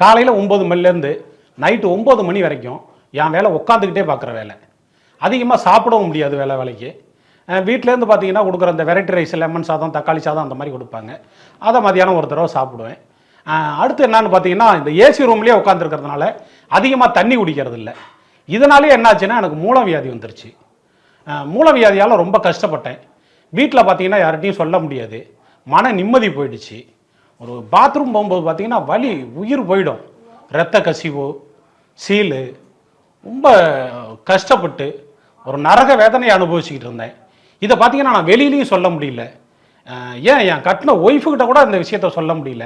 காலையில் ஒம்பது மணிலேருந்து நைட்டு ஒம்பது மணி வரைக்கும் என் வேலை உட்காந்துக்கிட்டே பார்க்குற வேலை. அதிகமாக சாப்பிடவும் முடியாது வேலை வேலைக்கு. வீட்டிலேருந்து பார்த்தீங்கன்னா கொடுக்குற அந்த வெரைட்டி ரைஸ் லெமன் சாதம் தக்காளி சாதம் அந்த மாதிரி கொடுப்பாங்க. அதை மதியானம் ஒரு தடவை சாப்பிடுவேன். அடுத்து என்னன்னு பார்த்தீங்கன்னா இந்த ஏசி ரூம்லேயே உட்காந்துருக்கிறதுனால அதிகமாக தண்ணி குடிக்கிறது இல்லை இதனாலே என்னாச்சுன்னா எனக்கு மூலவியாதி வந்துருச்சு. மூலவியாதியால் ரொம்ப கஷ்டப்பட்டேன். வீட்டில் பார்த்தீங்கன்னா யார்கிட்டையும் சொல்ல முடியாது. மன நிம்மதி போயிடுச்சு. ஒரு பாத்ரூம் போகும்போது பார்த்தீங்கன்னா வலி உயிர் போயிடும். இரத்த கசிவு சீலு. ரொம்ப கஷ்டப்பட்டு ஒரு நரக வேதனையை அனுபவிச்சுக்கிட்டு இருந்தேன். இதை பார்த்தீங்கன்னா நான் வெளியிலையும் சொல்ல முடியல. ஏன் என் கட்டின ஒய்ஃபுக்கிட்ட கூட இந்த விஷயத்த சொல்ல முடியல.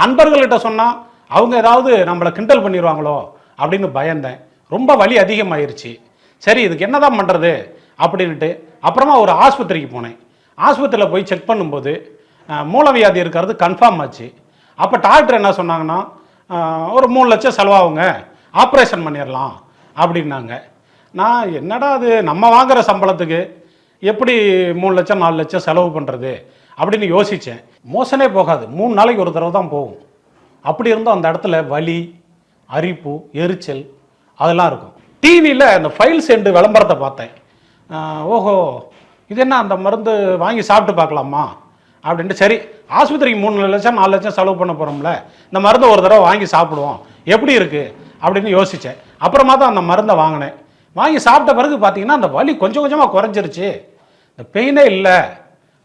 நண்பர்கள்கிட்ட சொன்னால் அவங்க ஏதாவது நம்மளை கிண்டல் பண்ணிடுவாங்களோ அப்படின்னு பயந்தேன். ரொம்ப வலி அதிகமாயிருச்சு. சரி இதுக்கு என்ன தான் பண்ணுறது அப்படின்ட்டு அப்புறமா ஒரு ஆஸ்பத்திரிக்கு போனேன். ஆஸ்பத்திரியில் போய் செக் பண்ணும்போது மூலவியாதி இருக்கிறது கன்ஃபார்ம் ஆச்சு. அப்போ டாக்டர் என்ன சொன்னாங்கன்னா ஒரு மூணு லட்சம் செலவாகுங்க ஆப்ரேஷன் பண்ணிடலாம் அப்படின்னாங்க. நான் என்னடா அது நம்ம வாங்குகிற சம்பளத்துக்கு எப்படி மூணு லட்சம் நாலு லட்சம் செலவு பண்ணுறது அப்படின்னு யோசித்தேன் மோசனே போகாது மூணு நாளைக்கு ஒரு தடவை தான் போகும். அப்படி இருந்தும் அந்த இடத்துல வலி அரிப்பு எரிச்சல் அதெல்லாம் இருக்கும். டிவியில் அந்த ஃபைல் என்று விளம்பரத்தை பார்த்தேன். ஓஹோ இது என்ன அந்த மருந்து வாங்கி சாப்பிட்டு பார்க்கலாமா? அப்படின்ட்டு சரி ஆஸ்பத்திரிக்கு மூணு லட்சம் நாலு லட்சம் செலவு பண்ண போகிறோம்ல இந்த மருந்தை ஒரு தடவை வாங்கி சாப்பிடுவோம். எப்படி இருக்குது அப்படின்னு யோசித்தேன் அப்புறமா தான் அந்த மருந்தை வாங்கினேன். வாங்கி சாப்பிட்ட பிறகு பார்த்தீங்கன்னா அந்த வலி கொஞ்சம் கொஞ்சமாக குறைஞ்சிருச்சு. இந்த பெயினே இல்லை.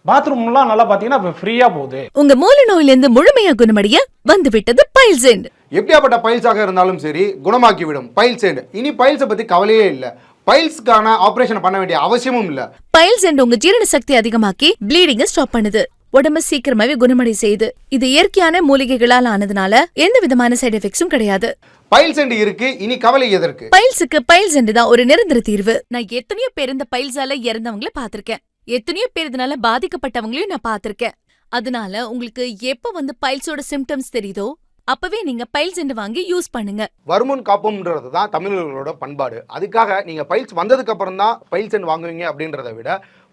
பாத்ரூம்லாம் நல்லா பார்த்தீங்கன்னா இப்போ ஃப்ரீயாக போகுது. உங்க மூல நோயிலிருந்து முழுமையா குணமடைய வந்துவிட்டது பைல்சென்ட் எப்படியாப்பட்ட பைல்ஸாக இருந்தாலும் சரி குணமாக்கி விடும் பைல்ஸ் இனி பைல்ஸை பற்றி கவலையே இல்லை. பைல்ஸ்க்கான ஆப்ரேஷன் பண்ண வேண்டிய அவசியமும் இல்லை. பைல்சென்ட் உங்க ஜீரண சக்தி அதிகமாக்கி ப்ளீடிங்க ஸ்டாப் பண்ணுது. உடம்ப சீக்கிரமாவே குணமடை செய்யுது இது இயற்கையான மூலிகைகளால் ஆனதுனால எந்த விதமான சைடு எஃபெக்ட்ஸும் கிடையாது. பைல்ஸ் இருக்கு இனி கவலை எதற்கு? பைல்ஸுக்கு பைல்சென்ட் தான் ஒரு நிரந்தர தீர்வு. நான் எத்தனையோ பேர் இந்த பைல்ஸால இறந்தவங்கள பாத்திருக்கேன் எத்தனையோ பேர் இதனால பாதிக்கப்பட்டவங்களையும் நான் பாத்திருக்கேன் அதனால உங்களுக்கு எப்ப வந்து பைல்ஸோட சிம்டம்ஸ் தெரியுதோ அப்பவே நீங்க பைல்சென்ட் வாங்கி யூஸ் பண்ணுங்க. வருமுன் காப்போம்ன்றது தான் தமிழர்களோட பண்பாடு. அதுக்காக நீங்கள் பைல்ஸ் வந்ததுக்கு அப்புறம் தான் பைல்ஸ் வாங்குவீங்க அப்படின்றத விட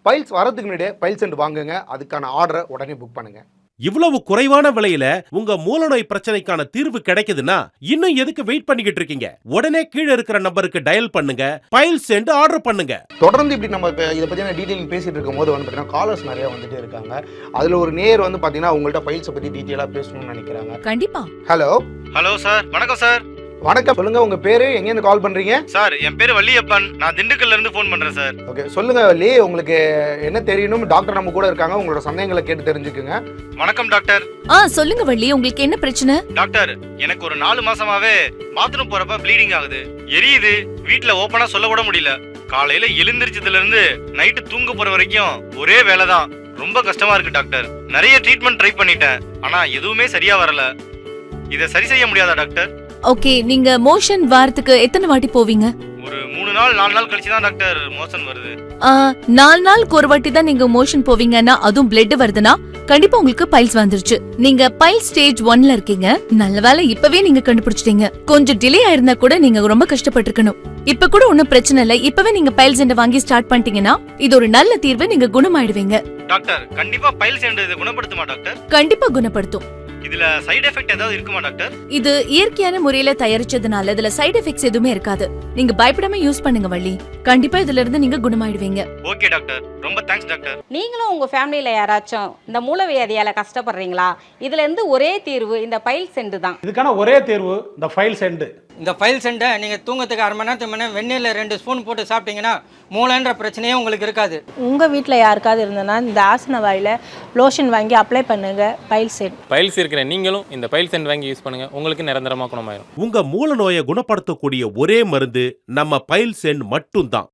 பைல்ஸ் வரதுக்கு முன்னாடியே பைல்ஸ் வாங்குங்க. அதுக்கான ஆர்டரை உடனே புக் பண்ணுங்க. இவ்வளவு குறைவான விலையில உங்க மூலநோய் பிரச்சனைக்கான தீர்வு கிடைக்குதுன்னா இன்னும் எதுக்கு வெயிட் பண்ணிக்கிட்டு இருக்கீங்க? உடனே கீழே இருக்கிற நம்பருக்கு டயல் பண்ணுங்க. பைல் சென்று ஆர்டர் பண்ணுங்க. தொடர்ந்து இப்படி நம்ம இதை பற்றின டீட்டெயில் பேசிட்டு இருக்கும்போது வந்து பார்த்தீங்கன்னா காலர்ஸ் நிறைய வந்துட்டே இருக்காங்க. அதில் ஒரு நேர் வந்து பார்த்தீங்கன்னா உங்கள்கிட்ட பைல்ஸை பற்றி டீட்டெயிலாக பேசணும்னு நினைக்கிறாங்க. கண்டிப்பா. ஹலோ ஹலோ சார் வணக்கம் சார் வணக்கம். சொல்லுங்க உங்க பேரு எங்கேருந்து கால் பண்றீங்க? சார் என் பேர் வள்ளியப்பன். நான் திண்டுக்கல்ல இருந்து ஃபோன் பண்றேன் சார். ஓகே சொல்லுங்க லே உங்களுக்கு என்ன தெரியணும்? டாக்டர் நம்ம கூட இருக்காங்க. உங்களோட சந்தேகங்களை கேட்டு தெரிஞ்சுக்குங்க. வணக்கம் டாக்டர் ஆ சொல்லுங்க வள்ளி. உங்களுக்கு என்ன பிரச்சனை? டாக்டர் எனக்கு ஒரு நாலு மாசமாவே பாத்ரூம் போறப்ப ப்ளீடிங் ஆகுது. எரியுது. வீட்ல ஓப்பனா சொல்ல கூட முடியல. காலையில எழுந்திரிச்சதுல இருந்து நைட்டு தூங்க போற வரைக்கும் ஒரே வேலை தான் ரொம்ப கஷ்டமா இருக்கு டாக்டர் நிறைய ட்ரீட்மெண்ட் ட்ரை பண்ணிட்டேன். ஆனா எதுவுமே சரியா வரல. இதை சரி செய்ய முடியாதா டாக்டர் ஓகே நீங்க மோஷன் வாரத்துக்கு எத்தனை வாட்டி போவீங்க? ஒரு மூணு நாள் நாலு நாள் கழிச்சு தான் டாக்டர் மோசன் வருது. நாலு நாளுக்கு ஒரு வாட்டி தான் நீங்க மோஷன் போவீங்கன்னா அதுவும் பிளட் வருதுன்னா கண்டிப்பா உங்களுக்கு பைல்ஸ் வந்துருச்சு. நீங்க பைல் ஸ்டேஜ் ஒன்ல இருக்கீங்க. நல்ல வேளை இப்பவே நீங்க கண்டுபிடிச்சிட்டீங்க. கொஞ்சம் டிலே ஆயிருந்தா கூட நீங்க ரொம்ப கஷ்டப்பட்டிருக்கணும். இப்ப கூட ஒண்ணும் பிரச்சனை இல்ல. இப்பவே நீங்க பைல்ஸ் வாங்கி ஸ்டார்ட் பண்ணிட்டீங்கன்னா இது ஒரு நல்ல தீர்வு நீங்க குணமாயிடுவீங்க. டாக்டர் கண்டிப்பா பைல்ஸ் இதை குணப்படுத்துமா டாக்டர் கண்டிப்பா குணப்படுத்தும். இதுல சைடு எஃபெக்ட் ஏதாவது இருக்குமா டாக்டர் இது இயற்கையான முறையில தயாரிச்சதுனால இதுல சைடு எஃபெக்ட்ஸ் எதுவுமே இருக்காது. நீங்க பயப்படாம யூஸ் பண்ணுங்க வள்ளி. கண்டிப்பா இதுல இருந்து நீங்க குணமாயிடுவீங்க. ஓகே டாக்டர் ரொம்ப தேங்க்ஸ் டாக்டர் நீங்களும் உங்கள் ஃபேமிலியில் யாராச்சும் இந்த மூலவியாதியால் கஷ்டப்படுறீங்களா? இதுலேருந்து ஒரே தீர்வு இந்த பைல் செண்டு தான். இதுக்கான ஒரே தேர்வு இந்த ஃபைல் சென்ட் இந்த ஃபைல் சென்ட்டை நீங்கள் தூங்கத்துக்கு அரை மணி நேரத்துக்கு முன்னே வெந்நீரில் ரெண்டு ஸ்பூன் போட்டு சாப்பிட்டீங்கன்னா மூளைன்ற பிரச்சனையே உங்களுக்கு இருக்காது. உங்கள் வீட்டில் யாருக்காவது இருந்ததுன்னா இந்த ஆசன வாயில் லோஷன் வாங்கி அப்ளை பண்ணுங்க பைல் செட் பைல்ஸ் இருக்கிற நீங்களும் இந்த பயில் சென்ட் வாங்கி யூஸ் பண்ணுங்க. உங்களுக்கு நிரந்தரமா குணமாயிரும். உங்க மூல நோயை குணப்படுத்தக்கூடிய ஒரே மருந்து நம்ம பைல் சென்ட் மட்டும்தான்.